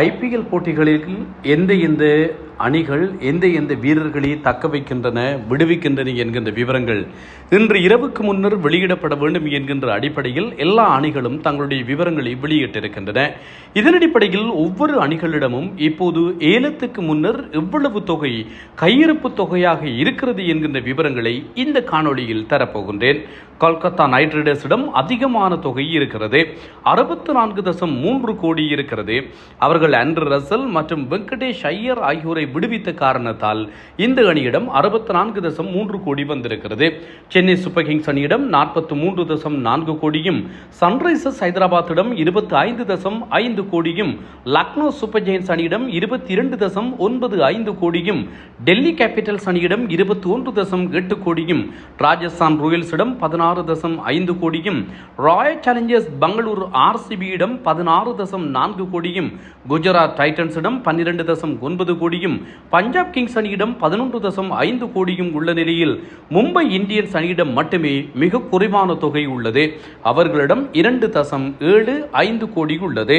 IPL போட்டிகளில் எந்த எந்த அணிகள் எந்த எந்த வீரர்களை தக்க வைக்கின்றன விடுவிக்கின்றன என்கின்ற விவரங்கள் இன்று இரவுக்கு முன்னர் வெளியிடப்பட வேண்டும் என்கின்ற அடிப்படையில் எல்லா அணிகளும் தங்களுடைய விவரங்களை வெளியிட்டிருக்கின்றன. இதன் அடிப்படையில் ஒவ்வொரு அணிகளிடமும் இப்போது ஏலத்துக்கு முன்னர் எவ்வளவு தொகை கையிருப்பு தொகையாக இருக்கிறது என்கின்ற விவரங்களை இந்த காணொளியில் தரப்போகின்றேன். கொல்கத்தா நைட் ரைடர்ஸிடம் அதிகமான தொகை இருக்கிறது. அறுபத்தி நான்கு தசம் மூன்று கோடி இருக்கிறது. அவர்கள் ஆண்ட்ரு ரசல் மற்றும் வெங்கடேஷ் ஐயர் ஆகியோரை விடுவித்த காரணத்தால் இந்த அணியிடம் அறுபத்தி நான்கு தசம் மூன்று கோடி வந்திருக்கிறது. சென்னை சூப்பர் கிங்ஸ் அணியிடம் நாற்பத்தி மூன்று தசம் நான்கு கோடியும் சன்ரைசர்ஸ் ஹைதராபாத்திடம் இருபத்தி ஐந்து தசம் ஐந்து கோடியும் லக்னோ சூப்பர் ஜெயின்ஸ் அணியிடம் இருபத்தி இரண்டு தசம் ஒன்பது ஐந்து கோடியும் டெல்லி கேபிட்டல்ஸ் அணியிடம் இருபத்தி ஒன்று தசம் எட்டு கோடியும் ராஜஸ்தான் ராயல்ஸிடம் பதினாறு தசம் ஐந்து கோடியும் ராயல் சேலஞ்சர்ஸ் பெங்களூரு ஆர்சிபியிடம் பதினாறு தசம் நான்கு கோடியும் குஜராத் டைட்டன்ஸிடம் பன்னிரண்டு தசம் ஒன்பது கோடியும் பஞ்சாப் கிங்ஸ் அணியிடம் பதினொன்று தசம் ஐந்து கோடியும் உள்ள நிலையில் மும்பை இந்தியன்ஸ் அணியிடம் மட்டுமே மிக குறைவான தொகை உள்ளது. அவர்களிடம் இரண்டு தசம் ஏழு ஐந்து கோடி உள்ளது.